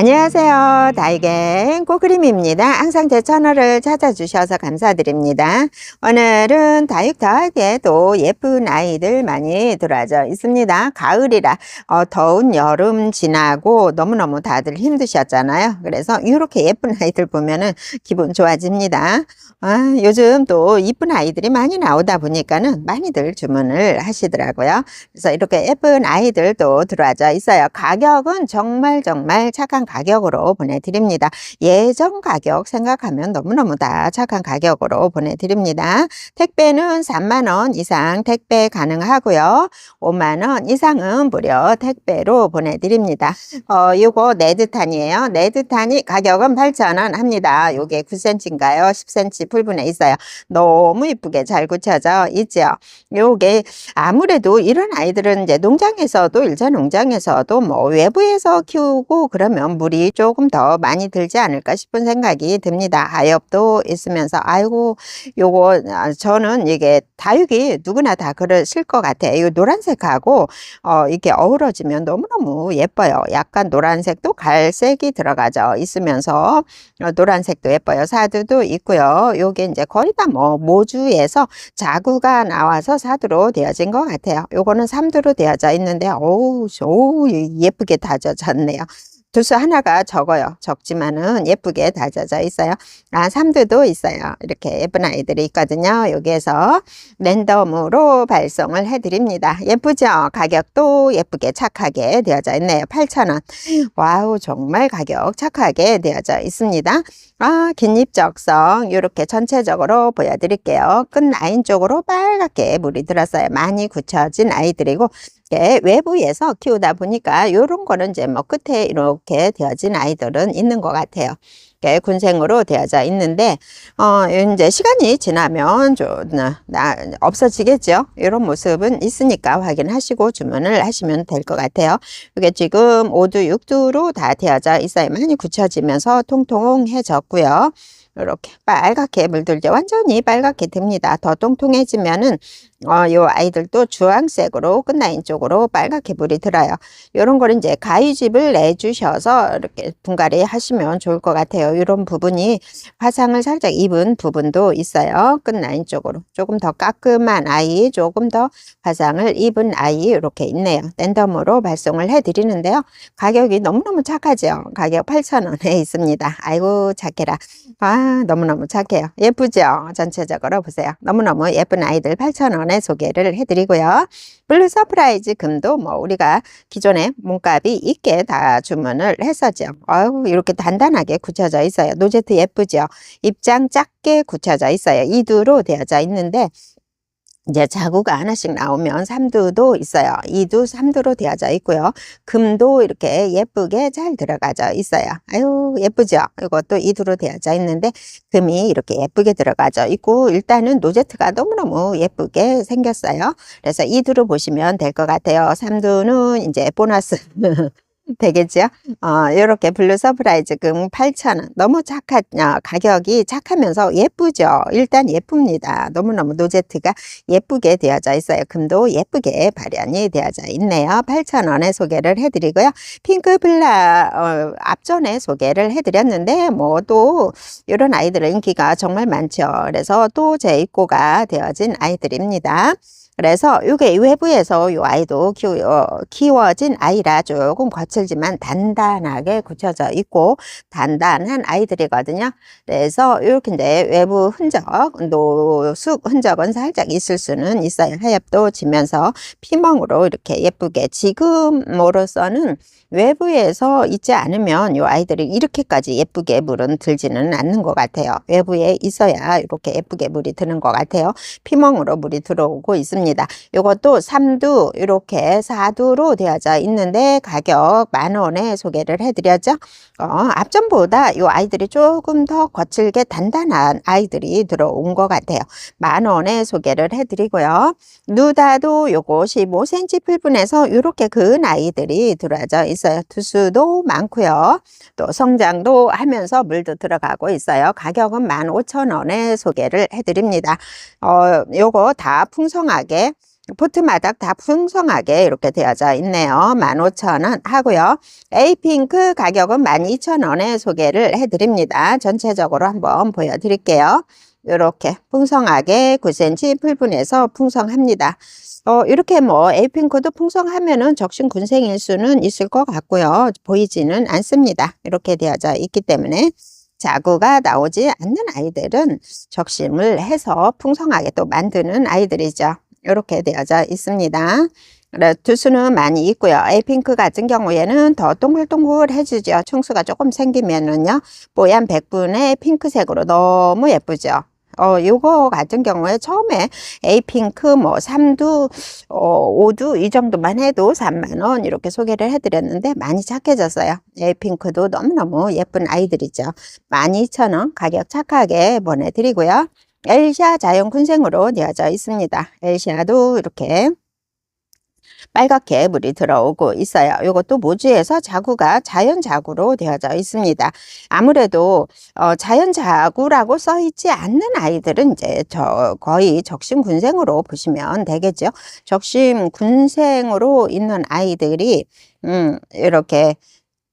안녕하세요. 다이갱 꼬그림입니다. 항상 제 채널을 찾아주셔서 감사드립니다. 오늘은 다육다하게도 예쁜 아이들 많이 들어와져 있습니다. 가을이라 어, 더운 여름 지나고 너무너무 다들 힘드셨잖아요. 그래서 이렇게 예쁜 아이들 보면은 기분 좋아집니다. 아, 요즘 또 이쁜 아이들이 많이 나오다 보니까는 많이들 주문을 하시더라고요. 그래서 이렇게 예쁜 아이들도 들어와져 있어요. 가격은 정말 정말 착한 가격으로 보내드립니다. 예전 가격 생각하면 너무너무 다 착한 가격으로 보내드립니다. 택배는 3만원 이상 택배 가능하고요. 5만원 이상은 무료 택배로 보내드립니다. 어, 요거 네드탄이에요. 네드탄이 가격은 8,000원 합니다. 요게 9cm인가요? 10cm 풀분에 있어요. 너무 이쁘게 잘 굳혀져 있죠. 요게 아무래도 이런 아이들은 이제 농장에서도 일자 농장에서도 뭐 외부에서 키우고 그러면 물이 조금 더 많이 들지 않을까 싶은 생각이 듭니다. 아엽도 있으면서 아이고 요거 아, 저는 이게 다육이 누구나 다 그러실 것 같아요. 이 노란색하고 어 이렇게 어우러지면 너무너무 예뻐요. 약간 노란색도 갈색이 들어가져 있으면서 어, 노란색도 예뻐요. 사두도 있고요. 요게 이제 거의 다 뭐 모주에서 자구가 나와서 사두로 되어진 것 같아요. 요거는 삼두로 되어져 있는데 어우 오 예쁘게 다져졌네요. 두수 하나가 적어요. 적지만은 예쁘게 다져져 있어요. 아, 삼두도 있어요. 이렇게 예쁜 아이들이 있거든요. 여기에서 랜덤으로 발송을 해드립니다. 예쁘죠? 가격도 예쁘게 착하게 되어져 있네요. 8,000원. 와우, 정말 가격 착하게 되어져 있습니다. 아, 긴잎 적성 이렇게 전체적으로 보여드릴게요. 끝 라인 쪽으로 빨갛게 물이 들었어요. 많이 굳혀진 아이들이고 이렇게 외부에서 키우다 보니까 이런 거는 이제 뭐 끝에 이렇게 되어진 아이들은 있는 것 같아요. 이렇게 군생으로 되어져 있는데 어 이제 시간이 지나면 좀 나, 나, 없어지겠죠. 이런 모습은 있으니까 확인하시고 주문을 하시면 될 것 같아요. 이게 지금 5두, 6두로 다 되어져 있어요. 많이 굳혀지면서 통통해졌고요. 이렇게 빨갛게 물들죠. 완전히 빨갛게 됩니다. 더 통통해지면은 어, 요 아이들도 주황색으로 끝라인 쪽으로 빨갛게 물이 들어요. 요런 거는 이제 가위집을 내주셔서 이렇게 분갈이 하시면 좋을 것 같아요. 이런 부분이 화상을 살짝 입은 부분도 있어요. 끝라인 쪽으로. 조금 더 깔끔한 아이, 조금 더 화상을 입은 아이 이렇게 있네요. 랜덤으로 발송을 해드리는데요. 가격이 너무너무 착하죠. 가격 8,000원에 있습니다. 아이고 착해라. 아 너무너무 착해요. 예쁘죠? 전체적으로 보세요. 너무너무 예쁜 아이들 8,000원 전에 소개를 해드리고요. 블루 서프라이즈 금도 뭐 우리가 기존에 몸값이 있게 다 주문을 했었죠. 어우 이렇게 단단하게 굳혀져 있어요. 노제트 예쁘죠? 입장 작게 굳혀져 있어요. 이두로 되어져 있는데 이제 자구가 하나씩 나오면 삼두도 있어요. 이두, 삼두로 되어져 있고요. 금도 이렇게 예쁘게 잘 들어가져 있어요. 아유, 예쁘죠? 이것도 이두로 되어져 있는데 금이 이렇게 예쁘게 들어가져 있고 일단은 노제트가 너무너무 예쁘게 생겼어요. 그래서 이두로 보시면 될 것 같아요. 삼두는 이제 보너스 되겠죠? 어, 이렇게 블루 서프라이즈 금 8,000원. 너무 착한, 어, 가격이 착하면서 예쁘죠? 일단 예쁩니다. 너무너무 노제트가 예쁘게 되어져 있어요. 금도 예쁘게 발현이 되어져 있네요. 8,000원에 소개를 해드리고요. 핑크 블라, 어, 앞전에 소개를 해드렸는데, 뭐 또, 이런 아이들은 인기가 정말 많죠. 그래서 또 재입고가 되어진 아이들입니다. 그래서 이게 외부에서 이 아이도 키워, 어, 키워 진 아이라 조금 거칠지만 단단하게 굳혀져 있고 단단한 아이들이거든요. 그래서 이렇게 이제 외부 흔적, 노숙 흔적은 살짝 있을 수는 있어요. 하엽도 지면서 피멍으로 이렇게 예쁘게 지금으로서는 외부에서 있지 않으면 이 아이들이 이렇게까지 예쁘게 물은 들지는 않는 것 같아요. 외부에 있어야 이렇게 예쁘게 물이 드는 것 같아요. 피멍으로 물이 들어오고 있습니다. 이것도 3두 이렇게 4두로 되어져 있는데 가격 만 원에 소개를 해드렸죠. 어, 앞전보다 이 아이들이 조금 더 거칠게 단단한 아이들이 들어온 것 같아요. 만 원에 소개를 해드리고요. 누다도 요거 15cm 풀분에서 이렇게 근 아이들이 들어져 있습니다. 있어요. 투수도 많고요. 또 성장도 하면서 물도 들어가고 있어요. 가격은 15,000원에 소개를 해드립니다. 어, 요거 다 풍성하게 포트마다 다 풍성하게 이렇게 되어져 있네요. 15,000원 하고요. 에이핑크 가격은 12,000원에 소개를 해드립니다. 전체적으로 한번 보여드릴게요. 이렇게 풍성하게 9cm 풀분해서 풍성합니다. 어, 이렇게 뭐 에이핑크도 풍성하면은 적신 군생일 수는 있을 것 같고요. 보이지는 않습니다. 이렇게 되어져 있기 때문에 자구가 나오지 않는 아이들은 적심을 해서 풍성하게 또 만드는 아이들이죠. 이렇게 되어져 있습니다. 두수는 많이 있고요. 에이핑크 같은 경우에는 더 동글동글해지죠. 충수가 조금 생기면은요. 뽀얀 백분의 핑크색으로 너무 예쁘죠. 어, 요거 같은 경우에 처음에 에이핑크 뭐 3두, 어, 5두 이 정도만 해도 3만원 이렇게 소개를 해드렸는데 많이 착해졌어요. 에이핑크도 너무너무 예쁜 아이들이죠. 12,000원 가격 착하게 보내드리고요. 엘샤 자연 군생으로 되어져 있습니다. 엘샤도 이렇게 빨갛게 물이 들어오고 있어요. 이것도 모주에서 자구가 자연 자구로 되어져 있습니다. 아무래도 어, 자연 자구라고 써 있지 않는 아이들은 이제 저 거의 적심 군생으로 보시면 되겠죠. 적심 군생으로 있는 아이들이 음, 이렇게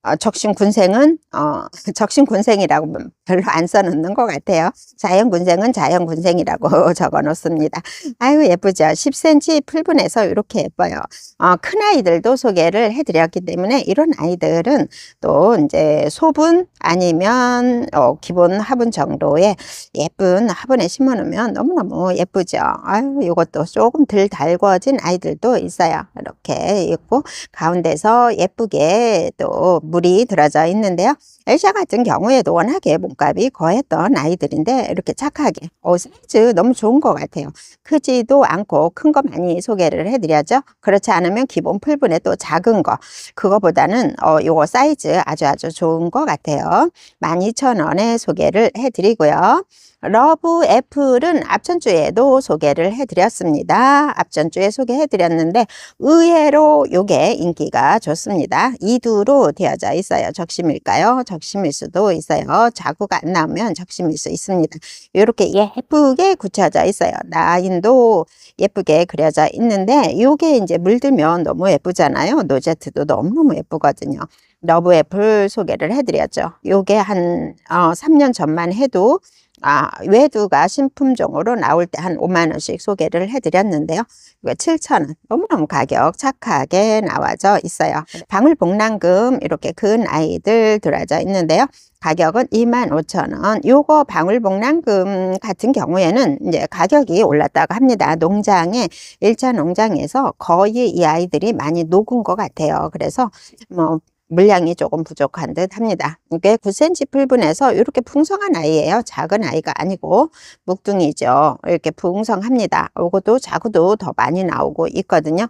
어, 적심 군생은 어, 적심 군생이라고 별로 안 써놓는 것 같아요. 자연 군생은 자연 군생이라고 적어 놓습니다. 아유 예쁘죠. 10cm 풀분해서 이렇게 예뻐요. 어, 큰 아이들도 소개를 해드렸기 때문에 이런 아이들은 또 이제 소분 아니면 어, 기본 화분 정도의 예쁜 화분에 심어 놓으면 너무너무 예쁘죠. 아유 이것도 조금 덜 달궈진 아이들도 있어요. 이렇게 있고 가운데서 예쁘게 또 물이 들어져 있는데요. 엘샤 같은 경우에도 워낙에 몸값이 거했던 아이들인데 이렇게 착하게 어, 사이즈 너무 좋은 것 같아요. 크지도 않고 큰 거 많이 소개를 해드려죠. 그렇지 않으면 기본 풀분에 또 작은 거 그거보다는 어, 요거 사이즈 아주 아주 좋은 것 같아요. 12,000원에 소개를 해드리고요. 러브 애플은 앞전 주에도 소개를 해드렸습니다. 앞전 주에 소개해드렸는데 의외로 요게 인기가 좋습니다. 이두로 되어져 있어요. 적심일까요? 적심일 수도 있어요. 자구가 안 나오면 적심일 수 있습니다. 이렇게 예쁘게 굳혀져 있어요. 라인도 예쁘게 그려져 있는데 요게 이제 물들면 너무 예쁘잖아요. 노제트도 너무너무 예쁘거든요. 러브 애플 소개를 해드렸죠. 요게 한 어, 3년 전만 해도 아, 외두가 신품종으로 나올 때 한 5만 원씩 소개를 해드렸는데요. 이거 7천 원 너무너무 가격 착하게 나와져 있어요. 방울복랑금 이렇게 큰 아이들 들어져 있는데요. 가격은 2만 5천 원. 요거 방울복랑금 같은 경우에는 이제 가격이 올랐다고 합니다. 농장에 1차 농장에서 거의 이 아이들이 많이 녹은 것 같아요. 그래서 뭐 물량이 조금 부족한 듯 합니다. 이게 9cm 풀분해서 이렇게 풍성한 아이예요. 작은 아이가 아니고 묵둥이죠. 이렇게 풍성합니다. 이것도 자구도 더 많이 나오고 있거든요.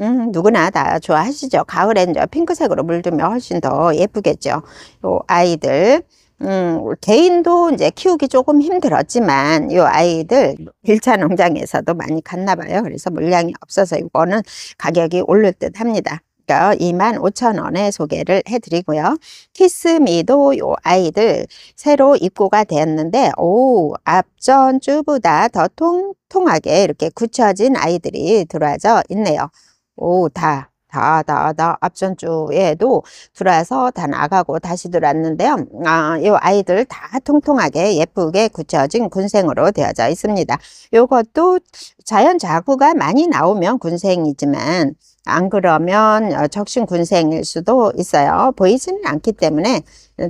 음, 누구나 다 좋아하시죠. 가을엔 핑크색으로 물들면 훨씬 더 예쁘겠죠. 요 아이들. 음, 개인도 이제 키우기 조금 힘들었지만 이 아이들 1차 농장에서도 많이 갔나 봐요. 그래서 물량이 없어서 이거는 가격이 오를 듯 합니다. 2만 5천 원에 소개를 해드리고요. 키스미도 요 아이들 새로 입고가 되었는데 오 앞전 주보다 더 통통하게 이렇게 굳혀진 아이들이 들어와져 있네요. 오다 다, 다, 다 앞전 주에도 들어와서 다 나가고 다시 들어왔는데요. 아, 이 아이들 다 통통하게 예쁘게 굳혀진 군생으로 되어져 있습니다. 요것도 자연 자구가 많이 나오면 군생이지만 안 그러면 어, 적신 군생일 수도 있어요. 보이지는 않기 때문에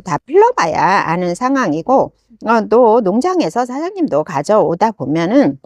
다 풀러봐야 아는 상황이고 어, 또 농장에서 사장님도 가져오다 보면은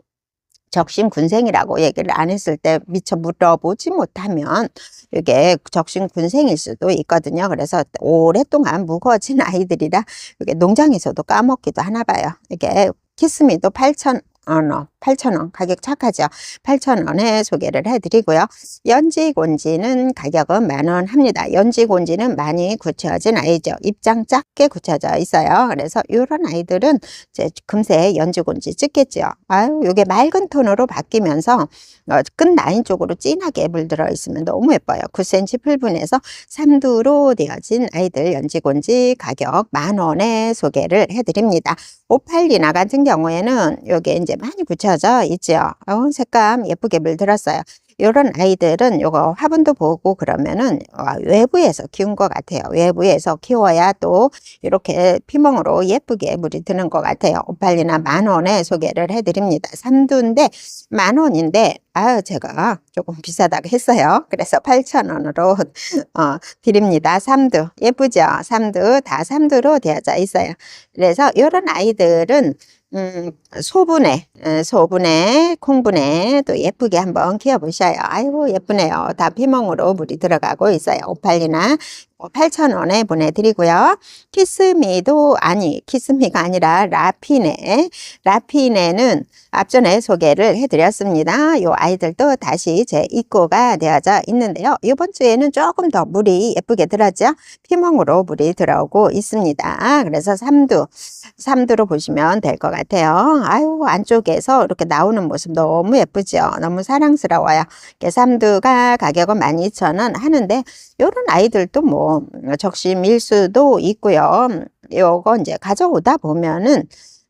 적심 군생이라고 얘기를 안 했을 때 미처 물어보지 못하면 이게 적심 군생일 수도 있거든요. 그래서 오랫동안 무거워진 아이들이라 이게 농장에서도 까먹기도 하나 봐요. 이게 키스미도 8천 언어 8,000원 가격 착하죠? 8,000원에 소개를 해드리고요. 연지곤지는 가격은 만원 합니다. 연지곤지는 많이 굳혀진 아이죠. 입장 작게 굳혀져 있어요. 그래서 이런 아이들은 이제 금세 연지곤지 찍겠죠 아유 이게 맑은 톤으로 바뀌면서 어, 끝 라인 쪽으로 진하게 물들어 있으면 너무 예뻐요. 9cm 풀분에서 3두로 되어진 아이들 연지곤지 가격 만원에 소개를 해드립니다. 오팔리나 같은 경우에는 이게 이제 많이 붙여져 있지요. 어, 색감 예쁘게 물들었어요. 이런 아이들은 요거 화분도 보고 그러면은 어, 외부에서 키운 것 같아요. 외부에서 키워야 또 이렇게 피멍으로 예쁘게 물이 드는 것 같아요. 오팔리나 만 원에 소개를 해드립니다. 삼두인데 만 원인데 아 제가 조금 비싸다고 했어요. 그래서 8천 원으로 어, 드립니다. 삼두 예쁘죠? 삼두 다 삼두로 되어져 있어요. 그래서 이런 아이들은 음, 소분해, 어, 소분해, 콩분해 또 예쁘게 한번 키워보셔요. 아이고, 예쁘네요. 다 피멍으로 물이 들어가고 있어요. 오팔리나 8,000원에 보내드리고요. 키스미도, 아니, 키스미가 아니라 라피네. 라피네는 앞전에 소개를 해드렸습니다. 요 아이들도 다시 제 입고가 되어져 있는데요. 이번 주에는 조금 더 물이 예쁘게 들었죠? 피멍으로 물이 들어오고 있습니다. 그래서 삼두, 삼두로 보시면 될 것 같아요. 아유, 안쪽에서 이렇게 나오는 모습 너무 예쁘죠? 너무 사랑스러워요. 삼두가 가격은 12,000원 하는데, 요런 아이들도 뭐, 적심일 수도 있고요. 요거 이제 가져오다 보면은,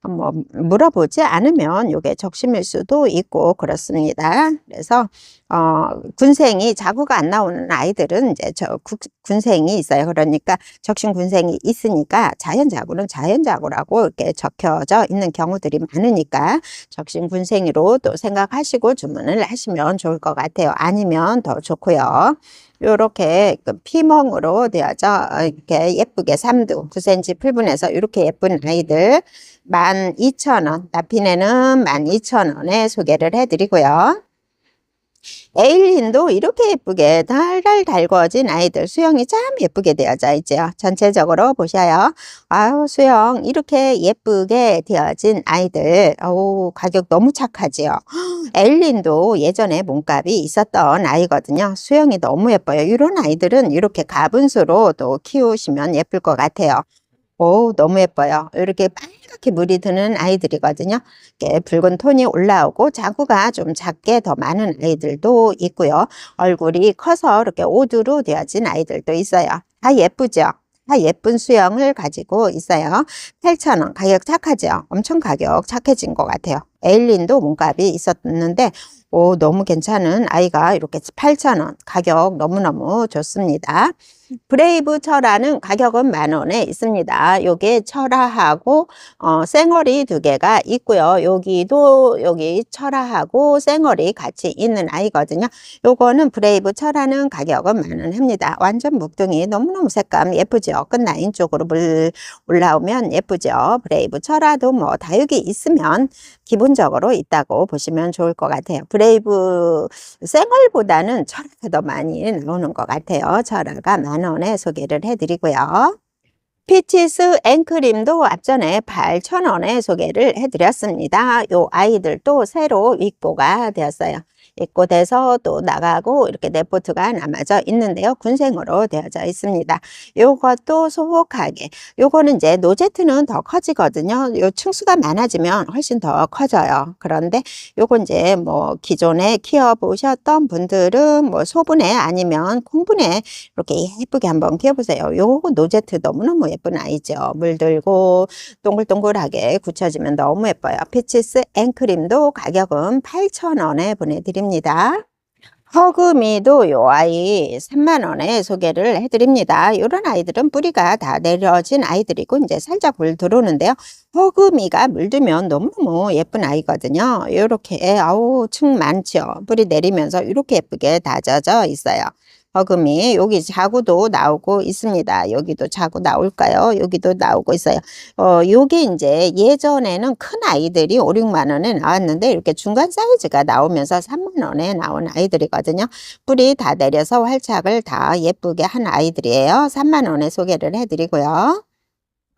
뭐 물어보지 않으면 요게 적심일 수도 있고 그렇습니다. 그래서 어 군생이 자구가 안 나오는 아이들은 이제 저 구, 군생이 있어요. 그러니까 적심 군생이 있으니까 자연 자구는 자연 자구라고 이렇게 적혀져 있는 경우들이 많으니까 적심 군생이로 또 생각하시고 주문을 하시면 좋을 것 같아요. 아니면 더 좋고요. 요렇게 그 피멍으로 되어져 이렇게 예쁘게 3두 9cm 풀분해서 이렇게 예쁜 아이들 12,000원 나피네는 12,000원에 소개를 해드리고요. 에일린도 이렇게 예쁘게 달달 달궈진 아이들 수영이 참 예쁘게 되어져 있죠. 전체적으로 보셔요. 아유 수영 이렇게 예쁘게 되어진 아이들 오 가격 너무 착하지요. 에일린도 예전에 몸값이 있었던 아이거든요. 수영이 너무 예뻐요. 이런 아이들은 이렇게 가분수로 또 키우시면 예쁠 것 같아요. 오, 너무 예뻐요. 이렇게 빨갛게 물이 드는 아이들이거든요. 이렇게 붉은 톤이 올라오고 자구가 좀 작게 더 많은 아이들도 있고요. 얼굴이 커서 이렇게 오두로 되어진 아이들도 있어요. 다 예쁘죠? 다 예쁜 수영을 가지고 있어요. 8,000원 가격 착하죠? 엄청 가격 착해진 것 같아요. 에일린도 몸값이 있었는데 오 너무 괜찮은 아이가 이렇게 8,000원 가격 너무너무 좋습니다. 브레이브 철화는 가격은 만 원에 있습니다. 요게 철화하고 어, 쌩얼이 두 개가 있고요. 여기도 여기 철화하고 쌩얼이 같이 있는 아이거든요. 요거는 브레이브 철화는 가격은 만 원 합니다. 완전 묵둥이 너무너무 색감 예쁘죠. 끝라인 쪽으로 물 올라오면 예쁘죠. 브레이브 철화도 뭐 다육이 있으면 기본적으로 있다고 보시면 좋을 것 같아요. 브레이브 쌩얼보다는 철화가 더 많이 나오는 것 같아요. 철화가 만 원에 소개를 해드리고요. 피치스 앵크림도 앞전에 8,000원에 소개를 해드렸습니다. 요 아이들도 새로 입고가 되었어요. 입고 돼서 또 나가고 이렇게 네포트가 남아져 있는데요. 군생으로 되어져 있습니다. 요것도 소복하게 요거는 이제 노제트는 더 커지거든요. 요 층수가 많아지면 훨씬 더 커져요. 그런데 요거 이제 뭐 기존에 키워 보셨던 분들은 뭐 소분해 아니면 콩분해 이렇게 예쁘게 한번 키워 보세요. 요거 노제트 너무너무 예쁜 아이죠. 물들고 동글동글하게 굳혀지면 너무 예뻐요. 피치스 앵크림도 가격은 8,000원에 보내드립니다. 허그미도 요 아이 3만원에 소개를 해드립니다. 이런 아이들은 뿌리가 다 내려진 아이들이고 이제 살짝 물 들어오는데요. 허그미가 물들면 너무너무 예쁜 아이거든요. 이렇게 아우 층 많죠. 뿌리 내리면서 이렇게 예쁘게 다져져 있어요. 버금이 여기 자구도 나오고 있습니다. 여기도 자구 나올까요? 여기도 나오고 있어요. 어, 요게 이제 예전에는 큰 아이들이 5, 6만 원에 나왔는데 이렇게 중간 사이즈가 나오면서 3만 원에 나온 아이들이거든요. 뿌리 다 내려서 활착을 다 예쁘게 한 아이들이에요. 3만 원에 소개를 해드리고요.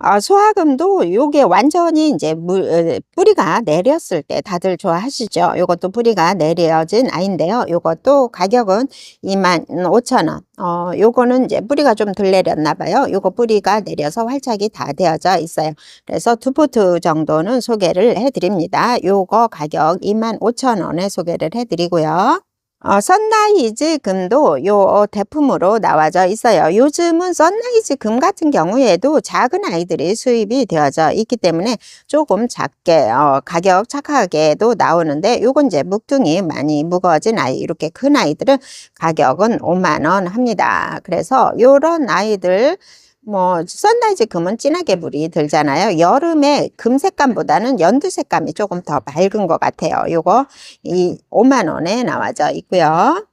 아, 소화금도 요게 완전히 이제 물, 어, 뿌리가 내렸을 때 다들 좋아하시죠. 요것도 뿌리가 내려진 아이인데요. 요것도 가격은 25,000원. 어, 요거는 이제 뿌리가 좀 덜 내렸나 봐요. 요거 뿌리가 내려서 활착이 다 되어져 있어요. 그래서 두 포트 정도는 소개를 해 드립니다. 요거 가격 25,000원에 소개를 해 드리고요. 어, 선라이즈 금도 요 대품으로 나와져 있어요. 요즘은 선라이즈 금 같은 경우에도 작은 아이들이 수입이 되어져 있기 때문에 조금 작게 어, 가격 착하게도 나오는데 요건 이제 묵둥이 많이 무거워진 아이 이렇게 큰 아이들은 가격은 5만 원 합니다. 그래서 요런 아이들 뭐 선라이즈 금은 진하게 물이 들잖아요. 여름에 금 색감보다는 연두 색감이 조금 더 밝은 것 같아요. 요거 이 5만 원에 나와져 있고요.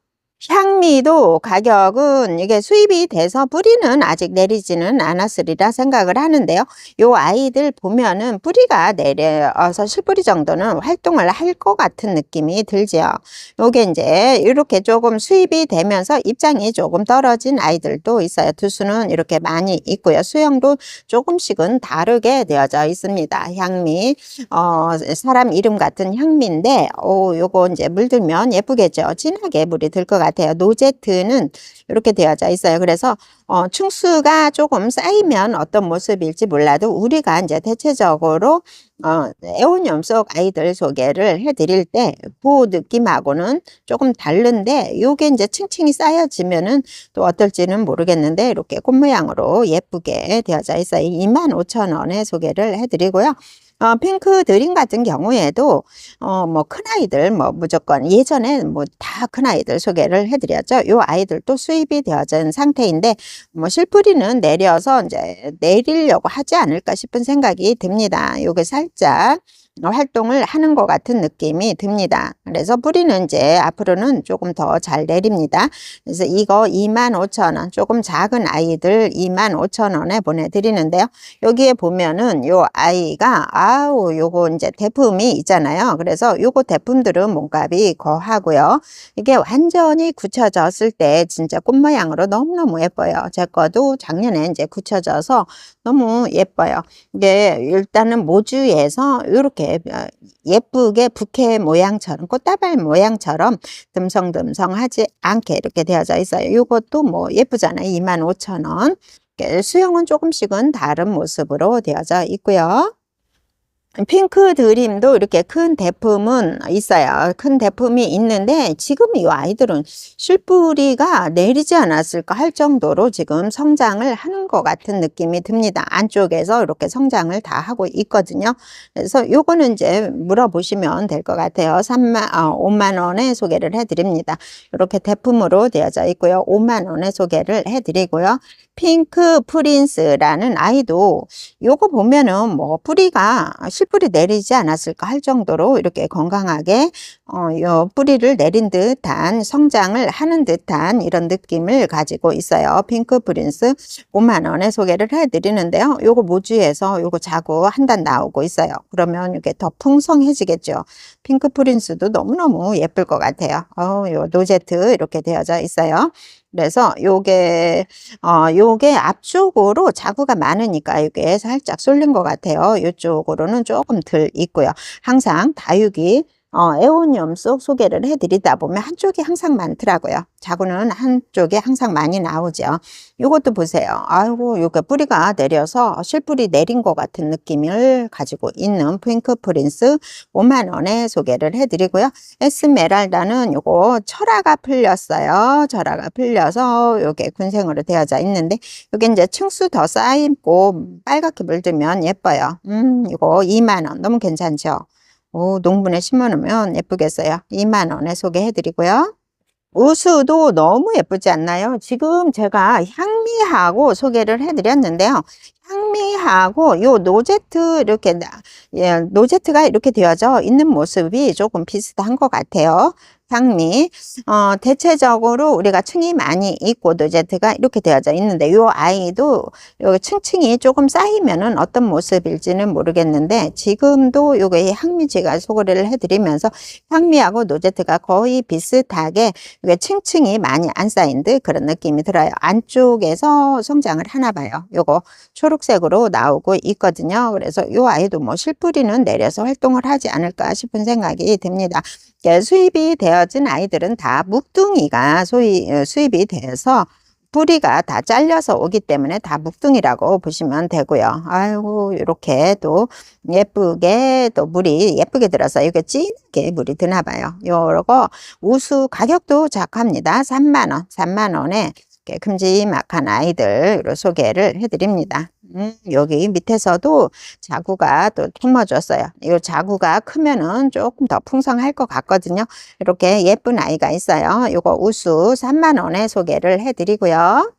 향미도 가격은 이게 수입이 돼서 뿌리는 아직 내리지는 않았으리라 생각을 하는데요. 요 아이들 보면은 뿌리가 내려서 실뿌리 정도는 활동을 할 것 같은 느낌이 들지요. 요게 이제 이렇게 조금 수입이 되면서 입장이 조금 떨어진 아이들도 있어요. 두수는 이렇게 많이 있고요. 수영도 조금씩은 다르게 되어져 있습니다. 향미, 어, 사람 이름 같은 향미인데, 오, 요거 이제 물들면 예쁘겠죠. 진하게 물이 들 것 같아요. 같아요. 노제트는 이렇게 되어져 있어요. 그래서 어, 충수가 조금 쌓이면 어떤 모습일지 몰라도 우리가 이제 대체적으로 어, 애원염 속 아이들 소개를 해드릴 때그 느낌하고는 조금 다른데 요게 이제 층층이 쌓여지면은 또 어떨지는 모르겠는데 이렇게 꽃 모양으로 예쁘게 되어져 있어요. 25,000원에 소개를 해드리고요. 어, 핑크 드림 같은 경우에도 어, 뭐 큰아이들 뭐 무조건 예전에 뭐 다 큰아이들 소개를 해드렸죠. 요 아이들도 수입이 되어진 상태인데 뭐 실뿌리는 내려서 이제 내리려고 하지 않을까 싶은 생각이 듭니다. 요게 살짝 활동을 하는 것 같은 느낌이 듭니다. 그래서 뿌리는 이제 앞으로는 조금 더 잘 내립니다. 그래서 이거 25,000원 조금 작은 아이들 25,000원에 보내드리는데요. 여기에 보면은 요 아이가 아우 요거 이제 대품이 있잖아요. 그래서 요거 대품들은 몸값이 거하고요. 이게 완전히 굳혀졌을 때 진짜 꽃 모양으로 너무너무 예뻐요. 제 거도 작년에 이제 굳혀져서 너무 예뻐요. 이게 일단은 모주에서 이렇게 어, 예쁘게 부케 모양처럼 꽃다발 모양처럼 듬성듬성하지 않게 이렇게 되어져 있어요. 이것도 뭐 예쁘잖아요. 25,000원. 수영은 조금씩은 다른 모습으로 되어져 있고요. 핑크 드림도 이렇게 큰 대품은 있어요. 큰 대품이 있는데 지금 이 아이들은 실뿌리가 내리지 않았을까 할 정도로 지금 성장을 하는 것 같은 느낌이 듭니다. 안쪽에서 이렇게 성장을 다 하고 있거든요. 그래서 요거는 이제 물어보시면 될 것 같아요. 3만, 어, 5만 원에 소개를 해드립니다. 이렇게 대품으로 되어져 있고요. 5만 원에 소개를 해드리고요. 핑크 프린스라는 아이도 요거 보면은 뭐 뿌리가 실 뿌리 내리지 않았을까 할 정도로 이렇게 건강하게 어, 요 뿌리를 내린 듯한 성장을 하는 듯한 이런 느낌을 가지고 있어요. 핑크 프린스 5만 원에 소개를 해드리는데요. 요거 모주에서 요거 자고 한단 나오고 있어요. 그러면 이게 더 풍성해지겠죠. 핑크 프린스도 너무너무 예쁠 것 같아요. 어, 요 노제트 이렇게 되어져 있어요. 그래서 요게 어 요게 앞쪽으로 자구가 많으니까 이게 살짝 쏠린 것 같아요. 이쪽으로는 조금 덜 있고요. 항상 다육이 어, 에오니움 속 소개를 해드리다 보면 한쪽이 항상 많더라고요. 자구는 한쪽에 항상 많이 나오죠. 이것도 보세요. 아이고, 요게 뿌리가 내려서 실뿌리 내린 것 같은 느낌을 가지고 있는 핑크 프린스 5만원에 소개를 해드리고요. 에스메랄다는 요거 철화가 풀렸어요. 철화가 풀려서 요게 군생으로 되어져 있는데, 요게 이제 층수 더 쌓이고 빨갛게 물들면 예뻐요. 음, 이거 2만원. 너무 괜찮죠? 오, 농분에 심어놓으면 예쁘겠어요. 2만원에 소개해드리고요. 우수도 너무 예쁘지 않나요? 지금 제가 향미하고 소개를 해드렸는데요. 향미하고 요 노제트 이렇게 예, 노제트가 이렇게 되어져 있는 모습이 조금 비슷한 것 같아요. 장미 어, 대체적으로 우리가 층이 많이 있고 노제트가 이렇게 되어져 있는데 이 아이도 요 층층이 조금 쌓이면은 어떤 모습일지는 모르겠는데 지금도 요게 향미 제가 소개를 해드리면서 향미하고 노제트가 거의 비슷하게 이게 층층이 많이 안 쌓인 듯 그런 느낌이 들어요. 안쪽에서 성장을 하나 봐요. 요거 초록색으로 나오고 있거든요. 그래서 이 아이도 뭐 실뿌리는 내려서 활동을 하지 않을까 싶은 생각이 듭니다. 수입이 되어 진 아이들은 다 묵둥이가 소위 어, 수입이 돼서 뿌리가 다 잘려서 오기 때문에 다 묵둥이라고 보시면 되고요. 아이고 이렇게 또 예쁘게 또 물이 예쁘게 들어서 이게 진하게 물이 드나 봐요. 요거 우수 가격도 작합니다. 3만 원, 3만 원에 이렇게 큼지막한 아이들 소개를 해드립니다. 음, 여기 밑에서도 자구가 또 품어줬어요. 이 자구가 크면은 조금 더 풍성할 것 같거든요. 이렇게 예쁜 아이가 있어요. 이거 우수 3만 원에 소개를 해드리고요.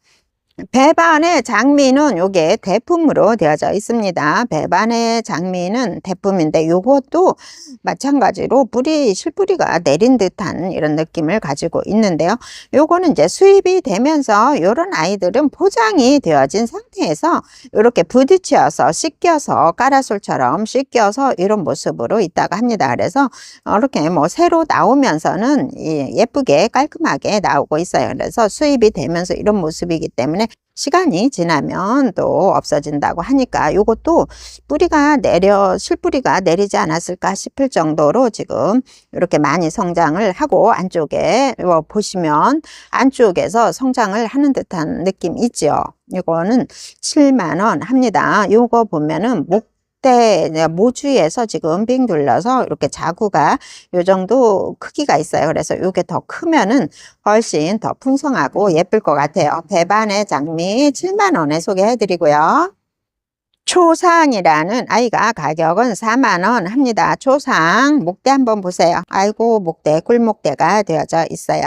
배반의 장미는 요게 대품으로 되어져 있습니다. 배반의 장미는 대품인데 요것도 마찬가지로 뿌리 실뿌리가 내린 듯한 이런 느낌을 가지고 있는데요. 요거는 이제 수입이 되면서 요런 아이들은 포장이 되어진 상태에서 이렇게 부딪혀서 씻겨서 까라솔처럼 씻겨서 이런 모습으로 있다가 합니다. 그래서 이렇게 뭐 새로 나오면서는 이 예쁘게 깔끔하게 나오고 있어요. 그래서 수입이 되면서 이런 모습이기 때문에 시간이 지나면 또 없어진다고 하니까 요것도 뿌리가 내려 실뿌리가 내리지 않았을까 싶을 정도로 지금 이렇게 많이 성장을 하고 안쪽에 뭐 보시면 안쪽에서 성장을 하는 듯한 느낌 있죠. 이거는 7만 원 합니다. 요거 보면은 목 때 모주에서 지금 빙 둘러서 이렇게 자구가 요 정도 크기가 있어요. 그래서 요게 더 크면은 훨씬 더 풍성하고 예쁠 것 같아요. 배반의 장미 7만 원에 소개해 드리고요. 초상이라는 아이가 가격은 4만원 합니다. 초상 목대 한번 보세요. 아이고 목대 꿀목대가 되어져 있어요.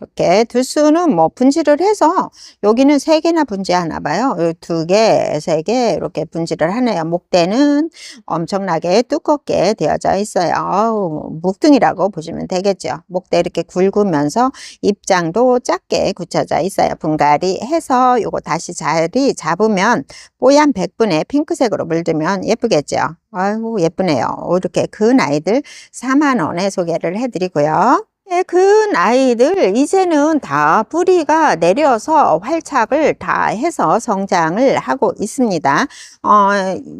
이렇게 두 수는 뭐 분질을 해서 여기는 세 개나 분지하나 봐요. 두 개, 세 개 이렇게 분질을 하네요. 목대는 엄청나게 두껍게 되어져 있어요. 어우, 묵등이라고 보시면 되겠죠. 목대 이렇게 굵으면서 입장도 작게 굳혀져 있어요. 분갈이 해서 요거 다시 자리 잡으면 뽀얀 백분에 핑크 색으로 물들면 예쁘겠죠. 아이고 예쁘네요. 이렇게 큰 아이들 4만 원에 소개를 해드리고요. 네, 큰 아이들 이제는 다 뿌리가 내려서 활착을 다 해서 성장을 하고 있습니다. 어,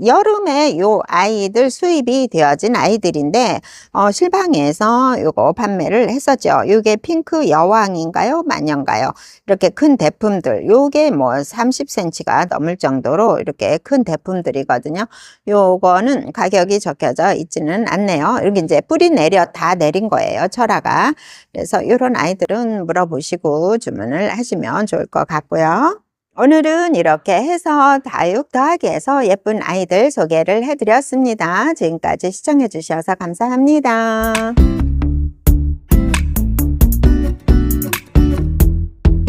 여름에 요 아이들 수입이 되어진 아이들인데 어, 실방에서 요거 판매를 했었죠. 요게 핑크 여왕인가요? 마녀인가요? 이렇게 큰 대품들 요게 뭐 30cm가 넘을 정도로 이렇게 큰 대품들이거든요. 요거는 가격이 적혀져 있지는 않네요. 이렇게 이제 뿌리 내려 다 내린 거예요. 철화가. 그래서 이런 아이들은 물어보시고 주문을 하시면 좋을 것 같고요. 오늘은 이렇게 해서 다육 더하기 해서 예쁜 아이들 소개를 해드렸습니다. 지금까지 시청해 주셔서 감사합니다.